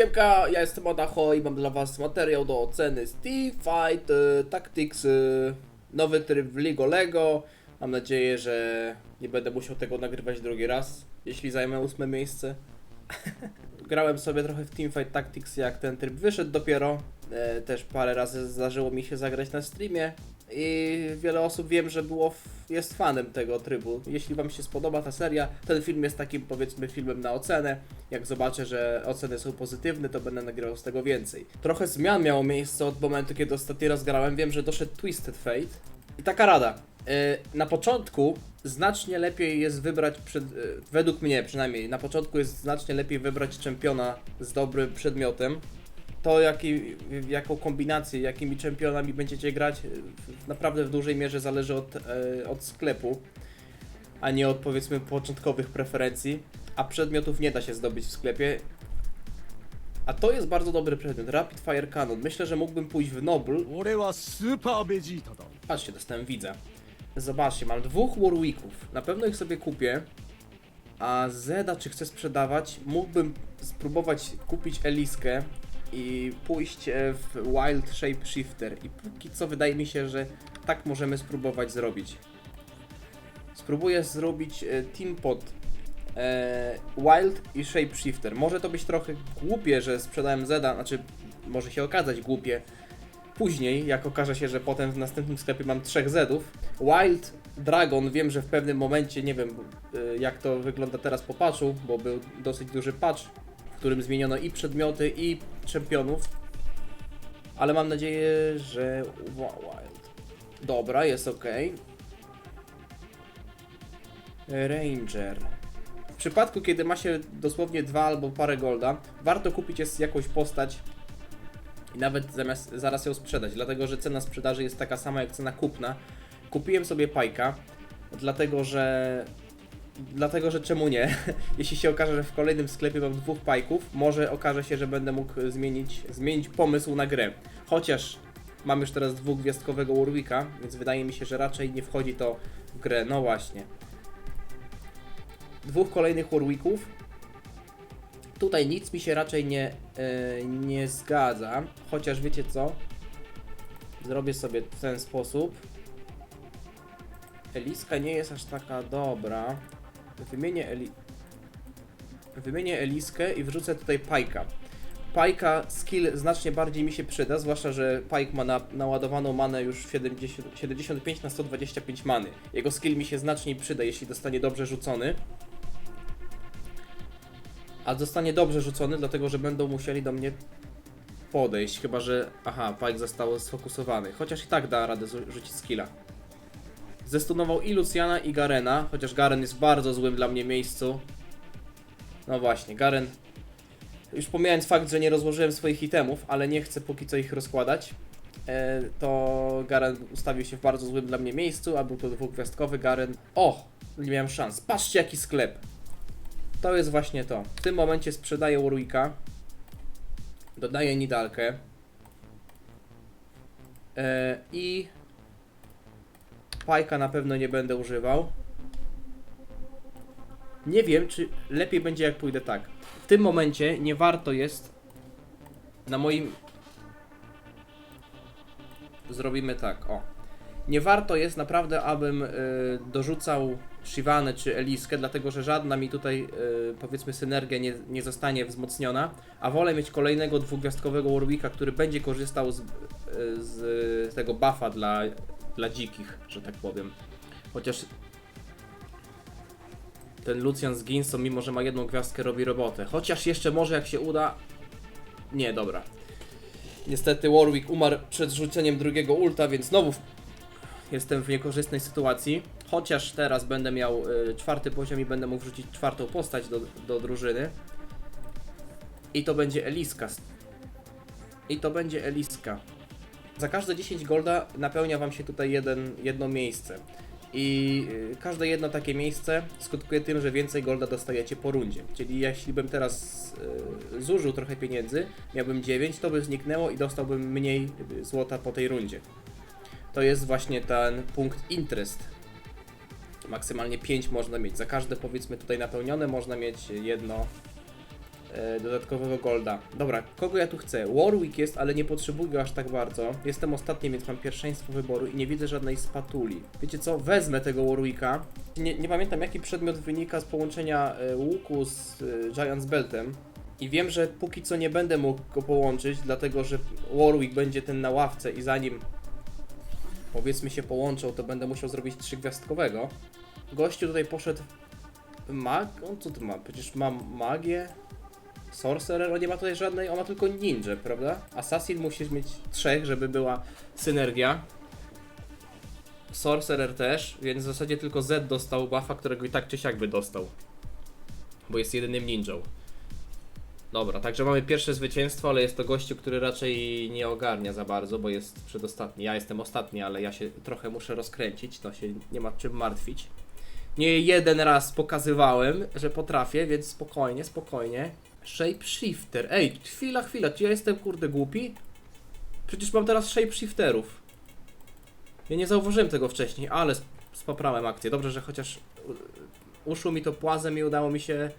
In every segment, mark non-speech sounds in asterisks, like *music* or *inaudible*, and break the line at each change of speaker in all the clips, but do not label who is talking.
Siemka, ja jestem Odacho i mam dla was materiał do oceny Steve Fight y, Tactics y, Nowy tryb w Ligo Lego. Mam nadzieję, że nie będę musiał tego nagrywać drugi raz Jeśli zajmę ósme miejsce. *laughs* Grałem sobie trochę w Teamfight Tactics jak ten tryb wyszedł dopiero. E, Też parę razy zdarzyło mi się zagrać na streamie i wiele osób wiem, że było, jest fanem tego trybu. Jeśli Wam się spodoba ta seria, ten film jest takim powiedzmy filmem na ocenę. Jak zobaczę, że oceny są pozytywne, to będę nagrywał z tego więcej. Trochę zmian miało miejsce od momentu, kiedy ostatni raz grałem. Wiem, że doszedł Twisted Fate. I taka rada. Yy, na początku znacznie lepiej jest wybrać, przed, yy, według mnie przynajmniej, na początku jest znacznie lepiej wybrać czempiona z dobrym przedmiotem, to jaki, jaką kombinację, jakimi czempionami będziecie grać, naprawdę w dużej mierze zależy od, e, od sklepu, a nie od powiedzmy początkowych preferencji. A przedmiotów nie da się zdobyć w sklepie. A to jest bardzo dobry przedmiot, Rapid Fire Cannon. Myślę, że mógłbym pójść w
Nobl.
Patrzcie, dostałem widza. Zobaczcie, mam dwóch Warwicków. Na pewno ich sobie kupię. A Zeda, czy chcę sprzedawać? Mógłbym spróbować kupić Eliskę, i pójść e, w Wild Shape Shifter. I póki co wydaje mi się, że tak możemy spróbować zrobić. Spróbuję zrobić e, Team Pod e, Wild i Shape Shifter. Może to być trochę głupie, że sprzedałem Zeda, znaczy może się okazać głupie, później, jak okaże się, że potem w następnym sklepie mam trzech Zedów. Wild Dragon, wiem, że w pewnym momencie, nie wiem jak to wygląda teraz po patchu, bo był dosyć duży patch, w którym zmieniono i przedmioty, i czempionów. Ale mam nadzieję, że Wa- Wild. Dobra, jest ok. Ranger. W przypadku, kiedy ma się dosłownie dwa albo parę golda, warto kupić jakąś postać, i nawet zamiast zaraz ją sprzedać, dlatego że cena sprzedaży jest taka sama jak cena kupna. Kupiłem sobie pajka, dlatego że. Dlatego, że czemu nie? *laughs* Jeśli się okaże, że w kolejnym sklepie mam dwóch pajków, może okaże się, że będę mógł zmienić, zmienić pomysł na grę. Chociaż mam już teraz dwugwiazdkowego Warwicka, więc wydaje mi się, że raczej nie wchodzi to w grę. No właśnie. Dwóch kolejnych Warwicków, Tutaj nic mi się raczej nie, e, nie zgadza, chociaż wiecie co? Zrobię sobie w ten sposób. Eliska nie jest aż taka dobra. Wymienię, Eli... Wymienię Eliskę i wrzucę tutaj Pajka. Pajka skill znacznie bardziej mi się przyda, zwłaszcza, że Pike ma na, naładowaną manę już 70, 75 na 125 many. Jego skill mi się znacznie przyda, jeśli dostanie dobrze rzucony a zostanie dobrze rzucony, dlatego że będą musieli do mnie podejść, chyba że... Aha, Pike został sfokusowany, chociaż i tak da radę zu- rzucić skilla. Zestunował i Luciana i Garena, chociaż Garen jest w bardzo złym dla mnie miejscu. No właśnie, Garen... Już pomijając fakt, że nie rozłożyłem swoich itemów, ale nie chcę póki co ich rozkładać, e, to Garen ustawił się w bardzo złym dla mnie miejscu, a był to dwugwiazdkowy Garen. O! Nie miałem szans. Patrzcie jaki sklep! To jest właśnie to. W tym momencie sprzedaję Warwicka. Dodaję Nidalkę. E, I Pajka na pewno nie będę używał. Nie wiem, czy lepiej będzie jak pójdę tak. W tym momencie nie warto jest na moim... Zrobimy tak, o. Nie warto jest naprawdę, abym y, dorzucał Shivanę czy Eliskę, dlatego że żadna mi tutaj, y, powiedzmy, synergia nie, nie zostanie wzmocniona, a wolę mieć kolejnego dwugwiazdkowego Warwicka, który będzie korzystał z, y, z tego buffa dla, dla dzikich, że tak powiem. Chociaż ten Lucian z Ginso, mimo że ma jedną gwiazdkę, robi robotę. Chociaż jeszcze może jak się uda... Nie, dobra. Niestety Warwick umarł przed rzuceniem drugiego ulta, więc znowu jestem w niekorzystnej sytuacji. Chociaż teraz będę miał y, czwarty poziom i będę mógł wrzucić czwartą postać do, do drużyny. I to będzie Eliska. I to będzie Eliska. Za każde 10 golda napełnia wam się tutaj jeden, jedno miejsce. I y, każde jedno takie miejsce skutkuje tym, że więcej golda dostajecie po rundzie. Czyli jeśli bym teraz y, zużył trochę pieniędzy, miałbym 9, to by zniknęło i dostałbym mniej y, złota po tej rundzie. To jest właśnie ten punkt interest. Maksymalnie 5 można mieć. Za każde powiedzmy tutaj napełnione można mieć jedno dodatkowego golda. Dobra, kogo ja tu chcę? Warwick jest, ale nie potrzebuję go aż tak bardzo. Jestem ostatni, więc mam pierwszeństwo wyboru i nie widzę żadnej spatuli. Wiecie co? Wezmę tego Warwicka. Nie, nie pamiętam jaki przedmiot wynika z połączenia e, łuku z e, Giant's Beltem. I wiem, że póki co nie będę mógł go połączyć, dlatego że Warwick będzie ten na ławce i zanim powiedzmy się połączą, to będę musiał zrobić trzygwiazdkowego. Gościu tutaj poszedł mag? On co tu ma? Przecież ma magię, sorcerer, on nie ma tutaj żadnej, on ma tylko ninja, prawda? Assassin musi mieć trzech, żeby była synergia. Sorcerer też, więc w zasadzie tylko Z dostał buffa, którego i tak czy siak by dostał. Bo jest jedynym ninją. Dobra, także mamy pierwsze zwycięstwo, ale jest to gościu, który raczej nie ogarnia za bardzo, bo jest przedostatni. Ja jestem ostatni, ale ja się trochę muszę rozkręcić, to się nie ma czym martwić. Nie jeden raz pokazywałem, że potrafię, więc spokojnie, spokojnie. Shapeshifter. Ej, chwila, chwila, czy ja jestem kurde głupi? Przecież mam teraz shapeshifterów. Ja nie zauważyłem tego wcześniej, ale sp- spaprałem akcję. Dobrze, że chociaż uszło mi to płazem i udało mi się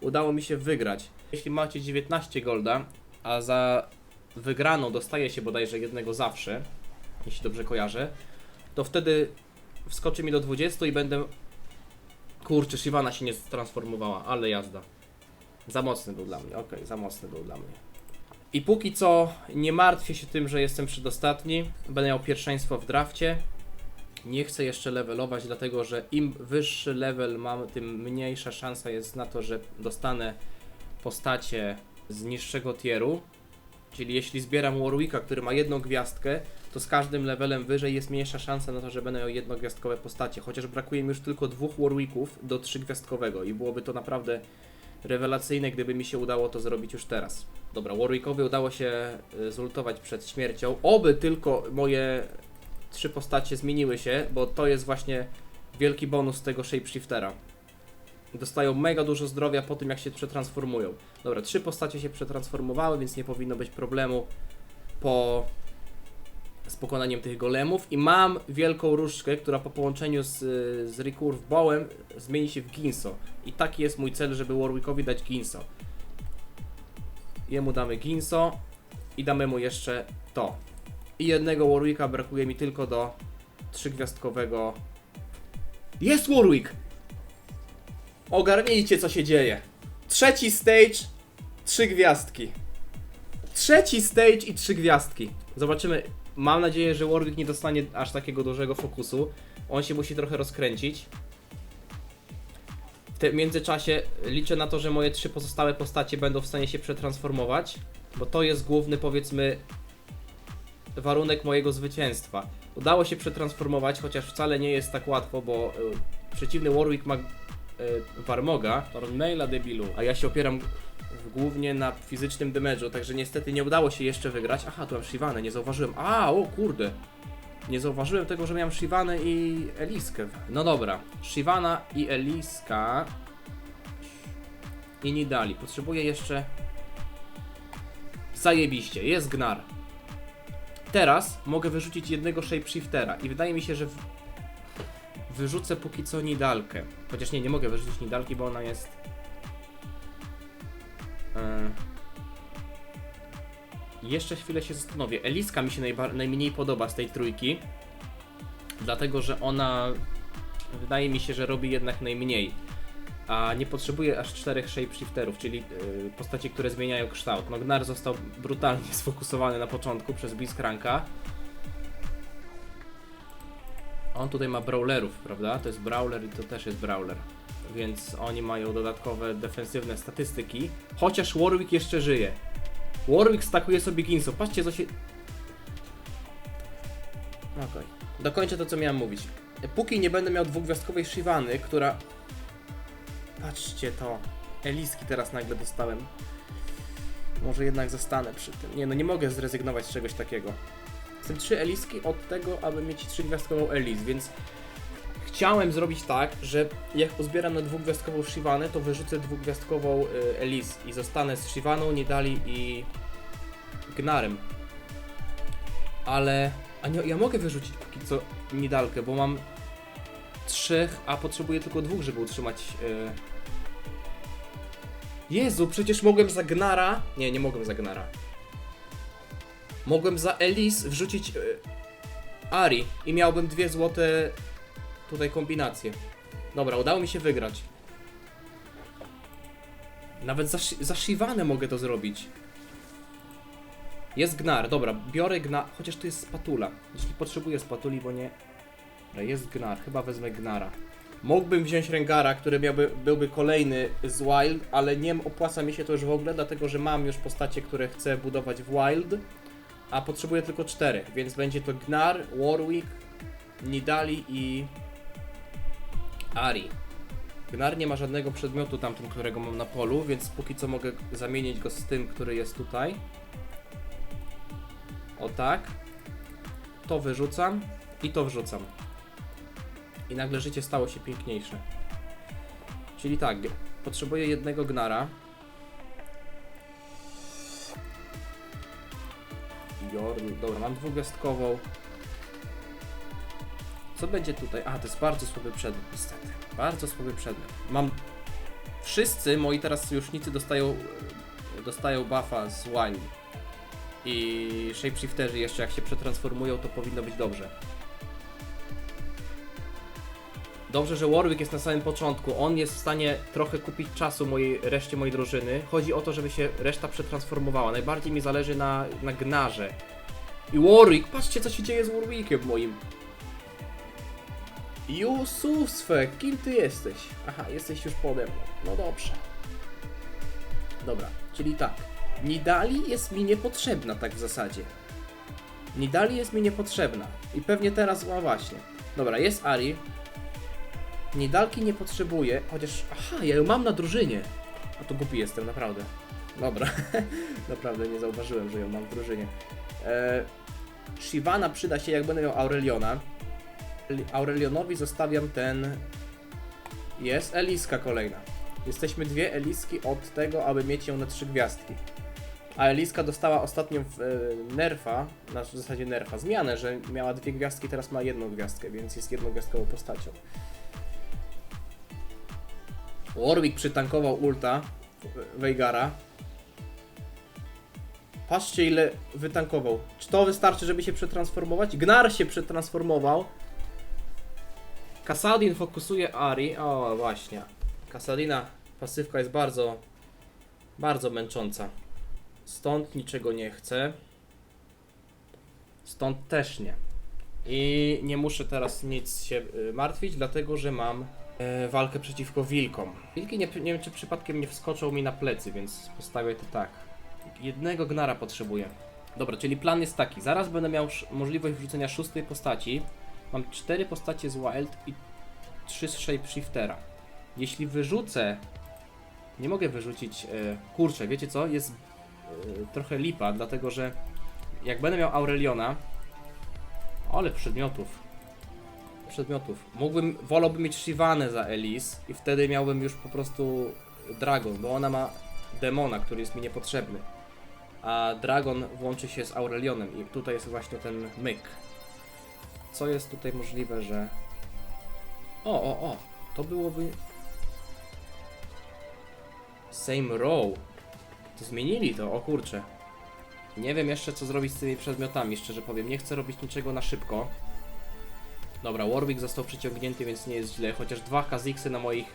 udało mi się wygrać. Jeśli macie 19 golda, a za wygraną dostaje się bodajże jednego zawsze, jeśli dobrze kojarzę, to wtedy wskoczy mi do 20 i będę... Kurczę, Shivana się nie transformowała, ale jazda. Za mocny był dla mnie, okej, za mocny był dla mnie. I póki co nie martwię się tym, że jestem przedostatni, będę miał pierwszeństwo w drafcie. Nie chcę jeszcze levelować, dlatego że im wyższy level mam, tym mniejsza szansa jest na to, że dostanę postacie z niższego tieru. Czyli jeśli zbieram Warwicka, który ma jedną gwiazdkę, to z każdym levelem wyżej jest mniejsza szansa na to, że będę miał jednogwiazdkowe postacie. Chociaż brakuje mi już tylko dwóch Warwicków do trzygwiazdkowego i byłoby to naprawdę rewelacyjne, gdyby mi się udało to zrobić już teraz. Dobra, Warwickowi udało się y, zultować przed śmiercią. Oby tylko moje trzy postacie zmieniły się, bo to jest właśnie wielki bonus tego shapeshiftera. Dostają mega dużo zdrowia po tym, jak się przetransformują. Dobra, trzy postacie się przetransformowały, więc nie powinno być problemu po z pokonaniem tych golemów i mam wielką różdżkę, która po połączeniu z, z Recurve Bowem zmieni się w Ginso. I taki jest mój cel, żeby Warwickowi dać Ginso. Jemu damy Ginso i damy mu jeszcze to. I jednego Warwicka brakuje mi tylko do trzygwiazdkowego. Jest Warwick! Ogarnijcie co się dzieje. Trzeci stage, trzy gwiazdki. Trzeci stage i trzy gwiazdki. Zobaczymy. Mam nadzieję, że Warwick nie dostanie aż takiego dużego fokusu. On się musi trochę rozkręcić. W tym międzyczasie liczę na to, że moje trzy pozostałe postacie będą w stanie się przetransformować, bo to jest główny, powiedzmy, warunek mojego zwycięstwa. Udało się przetransformować, chociaż wcale nie jest tak łatwo, bo y, przeciwny Warwick ma y, Warmoga, Maila debilu, a ja się opieram głównie na fizycznym damage'u, także niestety nie udało się jeszcze wygrać. Aha, tu mam Shivanę, nie zauważyłem. A, o kurde. Nie zauważyłem tego, że miałem Shivanę i Eliskę. No dobra, Shivana i Eliska i Nidali. Potrzebuję jeszcze... Zajebiście, jest Gnar. Teraz mogę wyrzucić jednego shapeshiftera i wydaje mi się, że w... wyrzucę póki co Nidalkę. Chociaż nie, nie mogę wyrzucić Nidalki, bo ona jest... Yy... Jeszcze chwilę się zastanowię. Eliska mi się najmniej podoba z tej trójki, dlatego że ona wydaje mi się, że robi jednak najmniej. A nie potrzebuje aż czterech shapeshifterów, czyli yy, postaci, które zmieniają kształt. No Gnar został brutalnie *laughs* sfokusowany na początku przez Blitzcranka. On tutaj ma brawlerów, prawda? To jest brawler i to też jest brawler. Więc oni mają dodatkowe defensywne statystyki. Chociaż Warwick jeszcze żyje. Warwick stakuje sobie Ginso. Patrzcie co się... Okej. Dokończę to co miałem mówić. Póki nie będę miał dwugwiazdkowej Shivany, która... Patrzcie to. Eliski teraz nagle dostałem. Może jednak zostanę przy tym. Nie no, nie mogę zrezygnować z czegoś takiego. Chcę trzy Eliski od tego, aby mieć trzygwiazdkową Elis, więc chciałem zrobić tak, że jak pozbieram na dwugwiazdkową Shivanę, to wyrzucę dwugwiazdkową y, Elis i zostanę z Shivaną, Nidali i Gnarem. Ale... A nie, ja mogę wyrzucić póki co Nidalkę, bo mam trzech, a potrzebuję tylko dwóch, żeby utrzymać... y, Jezu, przecież mogłem za Gnara... Nie, nie mogłem za Gnara. Mogłem za Elis wrzucić e, Ari i miałbym dwie złote tutaj kombinacje. Dobra, udało mi się wygrać. Nawet za, Shi- za mogę to zrobić. Jest Gnar, dobra, biorę Gnar, chociaż tu jest spatula. Jeśli potrzebuję spatuli, bo nie... Dobra, jest Gnar, chyba wezmę Gnara. Mógłbym wziąć Rengara, który miałby, byłby kolejny z Wild, ale nie opłaca mi się to już w ogóle, dlatego że mam już postacie, które chcę budować w Wild, a potrzebuję tylko czterech, więc będzie to Gnar, Warwick, Nidali i Ari. Gnar nie ma żadnego przedmiotu tamtym, którego mam na polu, więc póki co mogę zamienić go z tym, który jest tutaj. O tak. To wyrzucam i to wrzucam. I nagle życie stało się piękniejsze. Czyli tak, potrzebuję jednego gnara. Jorn, dobra, mam dwugwiazdkową. Co będzie tutaj? A, to jest bardzo słaby przedmiot, niestety. Bardzo słaby przedmiot. Mam... Wszyscy moi teraz sojusznicy dostają, e, dostają buffa z Wild. I shapeshifterzy jeszcze jak się przetransformują, to powinno być dobrze. Dobrze, że Warwick jest na samym początku. On jest w stanie trochę kupić czasu mojej, reszcie mojej drużyny. Chodzi o to, żeby się reszta przetransformowała. Najbardziej mi zależy na, na Gnarze. I Warwick, patrzcie co się dzieje z Warwickiem moim. Jusufswe, kim ty jesteś? Aha, jesteś już pode mną. No dobrze. Dobra, czyli tak. Nidali jest mi niepotrzebna tak w zasadzie. Nidali jest mi niepotrzebna. I pewnie teraz, no właśnie. Dobra, jest Ari. Nidalki nie potrzebuję, chociaż... Aha, ja ją mam na drużynie. A to głupi jestem, naprawdę. Dobra, *laughs* naprawdę nie zauważyłem, że ją mam w drużynie. E, Shivana przyda się, jak będę miał Aureliona. Li- Aurelionowi zostawiam ten... Jest Eliska kolejna. Jesteśmy dwie Eliski od tego, aby mieć ją na trzy gwiazdki. A Eliska dostała ostatnio w, e, nerfa, na w zasadzie nerfa, zmianę, że miała dwie gwiazdki, teraz ma jedną gwiazdkę, więc jest jednogwiazdkową postacią. Warwick przytankował ulta Veigara. Patrzcie ile wytankował. Czy to wystarczy, żeby się przetransformować? Gnar się przetransformował. Kasadin fokusuje Ari. O, właśnie. Kasadina pasywka jest bardzo, bardzo męcząca. Stąd niczego nie chcę. Stąd też nie. I nie muszę teraz nic się y, martwić, dlatego że mam e, walkę przeciwko wilkom. Wilki nie, nie wiem, czy przypadkiem nie wskoczą mi na plecy, więc postawię to tak. Jednego gnara potrzebuję. Dobra, czyli plan jest taki. Zaraz będę miał możliwość wrzucenia szóstej postaci. Mam cztery postacie z Wild i trzy z Shapeshiftera. Jeśli wyrzucę... Nie mogę wyrzucić... E, kurczę, wiecie co? Jest e, trochę lipa, dlatego że jak będę miał Aureliona... Ale przedmiotów. Przedmiotów. Mógłbym, wolałbym mieć Shivanę za Elis i wtedy miałbym już po prostu Dragon, bo ona ma demona, który jest mi niepotrzebny. A Dragon włączy się z Aurelionem i tutaj jest właśnie ten myk. Co jest tutaj możliwe, że... O, o, o! To byłoby... Same row. To zmienili to, o kurczę. Nie wiem jeszcze co zrobić z tymi przedmiotami, szczerze powiem. Nie chcę robić niczego na szybko. Dobra, Warwick został przyciągnięty, więc nie jest źle. Chociaż dwa Kaziksy na moich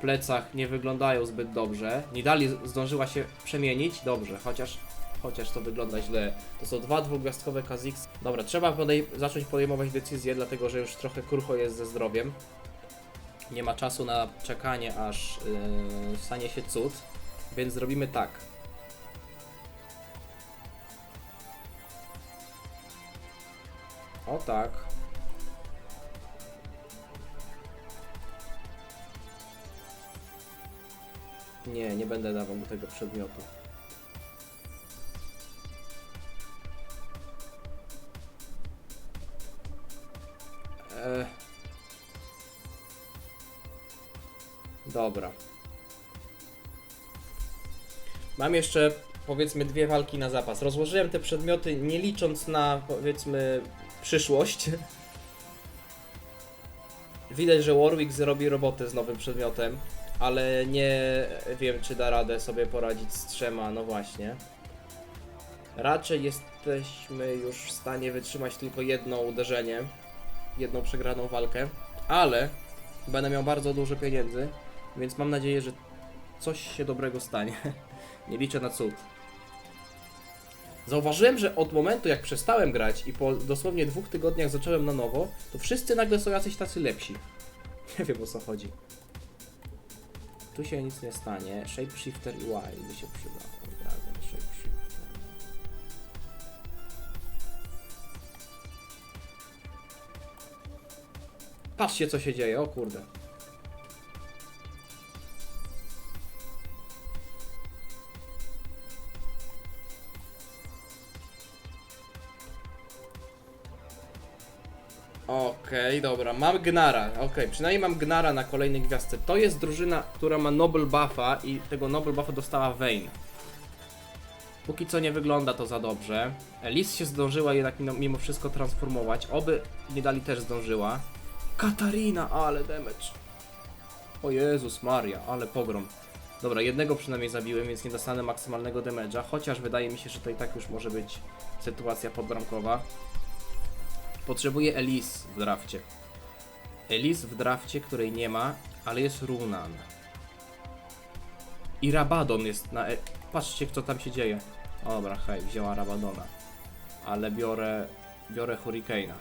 plecach nie wyglądają zbyt dobrze. Nidali zdążyła się przemienić, dobrze, chociaż, chociaż to wygląda źle. To są dwa dwugwiazdkowe Kaziks. Dobra, trzeba podej zacząć podejmować decyzje, dlatego że już trochę krucho jest ze zdrowiem. Nie ma czasu na czekanie, aż yy, stanie się cud, więc zrobimy tak. O tak. Nie, nie będę dawał mu tego przedmiotu. Dobra. Mam jeszcze powiedzmy dwie walki na zapas. Rozłożyłem te przedmioty nie licząc na powiedzmy przyszłość. Widać, że Warwick zrobi robotę z nowym przedmiotem. ale nie wiem, czy da radę sobie poradzić z trzema, no właśnie. Raczej jesteśmy już w stanie wytrzymać tylko jedno uderzenie, jedną przegraną walkę, ale będę miał bardzo dużo pieniędzy, więc mam nadzieję, że coś się dobrego stanie. *laughs* Nie liczę na cud. Zauważyłem, że od momentu jak przestałem grać i po dosłownie dwóch tygodniach zacząłem na nowo, to wszyscy nagle są jacyś tacy lepsi. *laughs* Nie wiem o co chodzi. Tu się nic nie stanie. Shapeshifter i Y by się przydał. Patrzcie co się dzieje, o kurde. Okej, dobra, mam Gnara. Okej, przynajmniej mam Gnara na kolejnej gwiazdce. To jest drużyna, która ma Noble Buffa i tego Noble Buffa dostała Vayne. Póki co nie wygląda to za dobrze. Lis się zdążyła jednak mimo- mimo wszystko transformować. Oby nie dali też zdążyła. Katarina, ale damage. O Jezus Maria, ale pogrom. Dobra, jednego przynajmniej zabiłem, więc nie dostanę maksymalnego damage'a, chociaż wydaje mi się, że to i tak już może być sytuacja podbramkowa. Potrzebuję Elis w drafcie. Elis w drafcie, której nie ma, ale jest Runan. I Rabadon jest na... E Patrzcie, co tam się dzieje. O, dobra, hej, wzięła Rabadona. Ale biorę... Biorę Hurricane'a.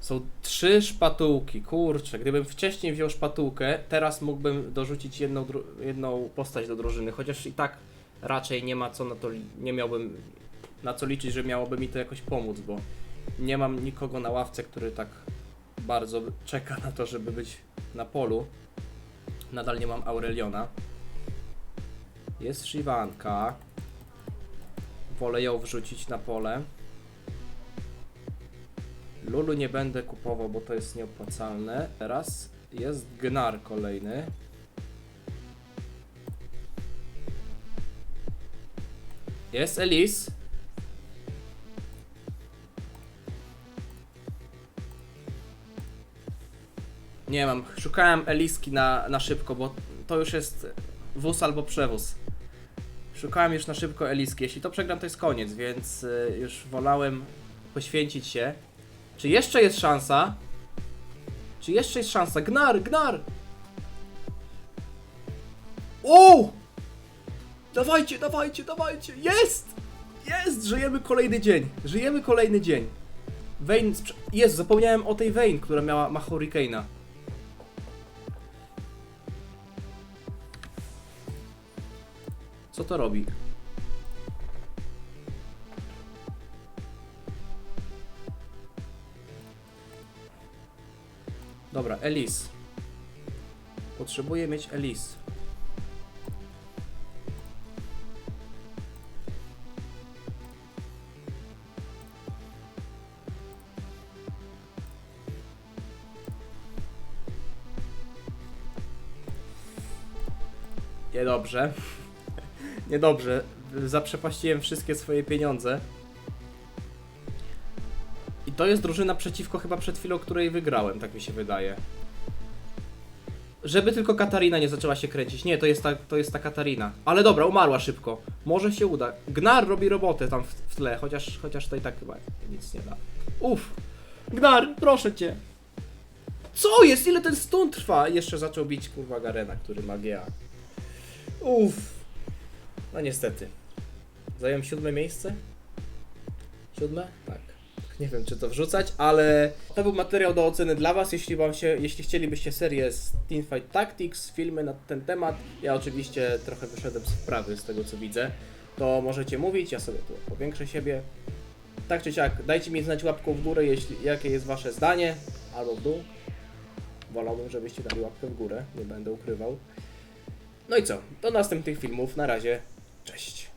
Są trzy szpatułki, kurczę, gdybym wcześniej wziął szpatułkę, teraz mógłbym dorzucić jedną, jedną postać do drużyny, chociaż i tak raczej nie ma co na to, nie miałbym na co liczyć, że miałoby mi to jakoś pomóc, bo nie mam nikogo na ławce, który tak bardzo czeka na to, żeby być na polu. Nadal nie mam Aureliona. Jest Shivanka. Wolę ją wrzucić na pole. Lulu nie będę kupował, bo to jest nieopłacalne. Teraz jest Gnar kolejny. Jest Elise. Nie mam. Szukałem Eliski na, na szybko, bo to już jest wóz albo przewóz. Szukałem już na szybko Eliski. Jeśli to przegram, to jest koniec, więc y, już wolałem poświęcić się. Czy jeszcze jest szansa? Czy jeszcze jest szansa? Gnar, gnar! O! Dawajcie, dawajcie, dawajcie! Jest! Jest! Żyjemy kolejny dzień. Żyjemy kolejny dzień. Sprze- Jest, zapomniałem o tej Vayne, która miała ma. To robi? Dobra, Elis. Potrzebuję mieć Elis. Niedobrze. Niedobrze. Zaprzepaściłem wszystkie swoje pieniądze. I to jest drużyna przeciwko chyba przed chwilą, której wygrałem, tak mi się wydaje. Żeby tylko Katarina nie zaczęła się kręcić. Nie, to jest ta, to jest ta Katarina. Ale dobra, umarła szybko. Może się uda. Gnar robi robotę tam w, w tle, chociaż, chociaż to tak chyba nic nie da. Uff. Gnar, proszę cię. Co jest? Ile ten stun trwa? Jeszcze zaczął bić kurwa Garena, który ma GA. Uff. No niestety. Zająłem siódme miejsce? Siódme? Tak. Nie wiem, czy to wrzucać, ale to był materiał do oceny dla Was. Jeśli, wam się, jeśli chcielibyście serię z Teamfight Tactics, filmy na ten temat, ja oczywiście trochę wyszedłem z wprawy z tego co widzę, to możecie mówić, ja sobie tu powiększę siebie. Tak czy siak, dajcie mi znać łapką w górę, jeśli, jakie jest Wasze zdanie, albo w dół. Wolałbym, żebyście dali łapkę w górę, nie będę ukrywał. No i co, do następnych filmów, na razie, cześć.